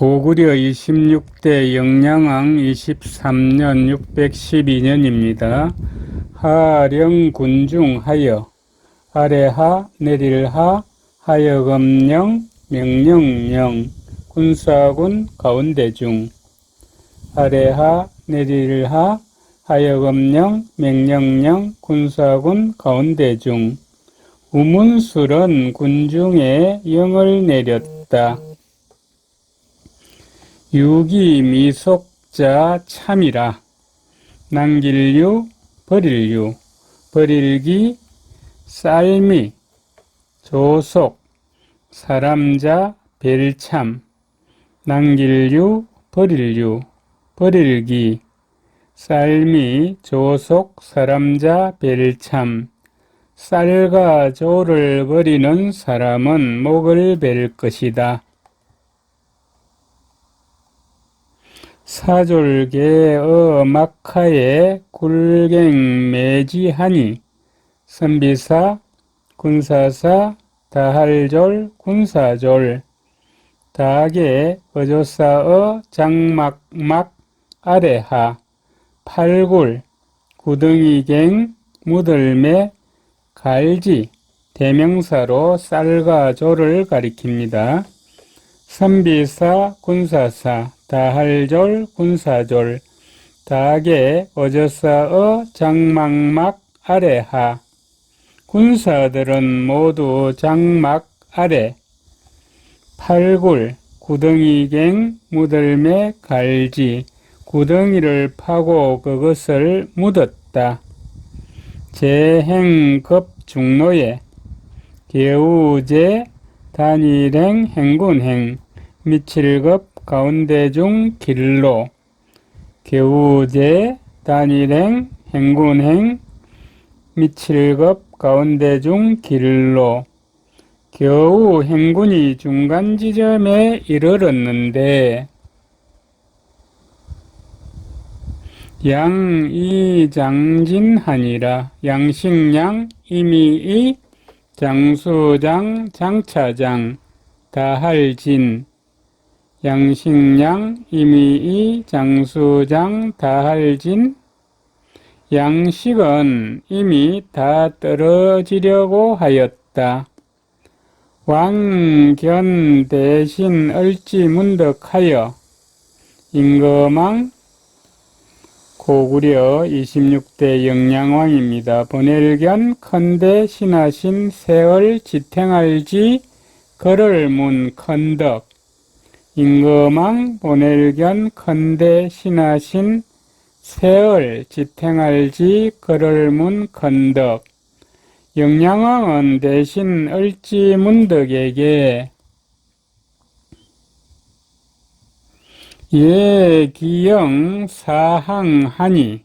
고구려 26대 영량왕 23년 612년입니다. 하령 군중 하여 아래하 내릴하 하여금령 명령령 군사군 가운데중 아래하 내릴하 하여금령 명령령 군사군 가운데중 우문술은 군중에 영을 내렸다. 유기 미속자 참이라. 남길유 버릴유. 버릴기 쌀미. 조속 사람자 벨참. 남길유 버릴유. 버릴기. 쌀미 조속 사람자 벨참. 쌀과 조를 버리는 사람은 목을 벨 것이다. 사졸계 어 막하에 굴갱 매지하니 선비사 군사사 다할졸 군사졸 다게 어조사어 장막막 아래하 팔굴 구덩이갱 무들매 갈지 대명사로 쌀과 조를 가리킵니다. 선비사 군사사 다할졸 군사졸 다게 어저사어 장막막 아래하. 군사들은 모두 장막 아래. 팔굴 구덩이갱 무들매 갈지. 구덩이를 파고 그것을 묻었다. 재행급 중로에. 개우제 단일행 행군행 미칠급 가운데 중 길로. 개우제 단일행 행군행 미칠급 가운데 중 길로. 겨우 행군이 중간 지점에 이르렀는데 양이 장진하니라. 양식양 이미이 장수장 장차장 다할진 양식양 이미이 장수장 다할진 양식은 이미 다 떨어지려고 하였다. 왕견 대신 얼지문덕하여 임금왕 고구려 26대 영량왕입니다. 번엘견 컨대 신하신 세월 지탱할지 걸을 문 컨덕 임금왕 번엘견 컨대 신하신 세월 지탱할지 걸을 문 컨덕 영량왕은 대신 얼지문덕에게 예 기영 사항하니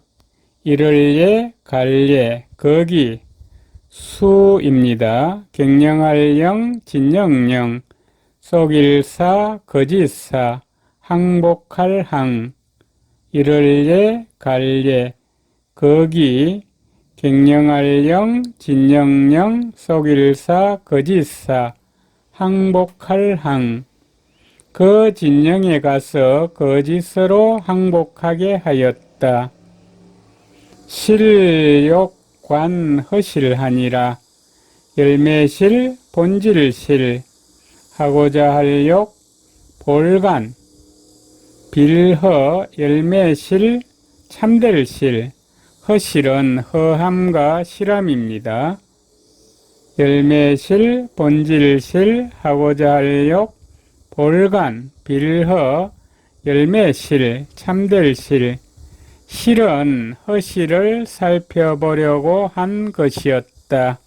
이를 예 갈예 거기 수입니다. 경영할 영 진영령 속일사 거짓사 항복할 항 이를 예 갈예 거기 경영할 영 진영령 속일사 거짓사 항복할 항 그 진영에 가서 거짓으로 항복하게 하였다. 실욕관 허실하니라 열매실 본질실 하고자 할 욕 볼간 빌허 열매실 참될실 허실은 허함과 실함입니다. 열매실 본질실 하고자 할 욕 볼간, 빌허, 열매실, 참될실, 실은 허실을 살펴보려고 한 것이었다.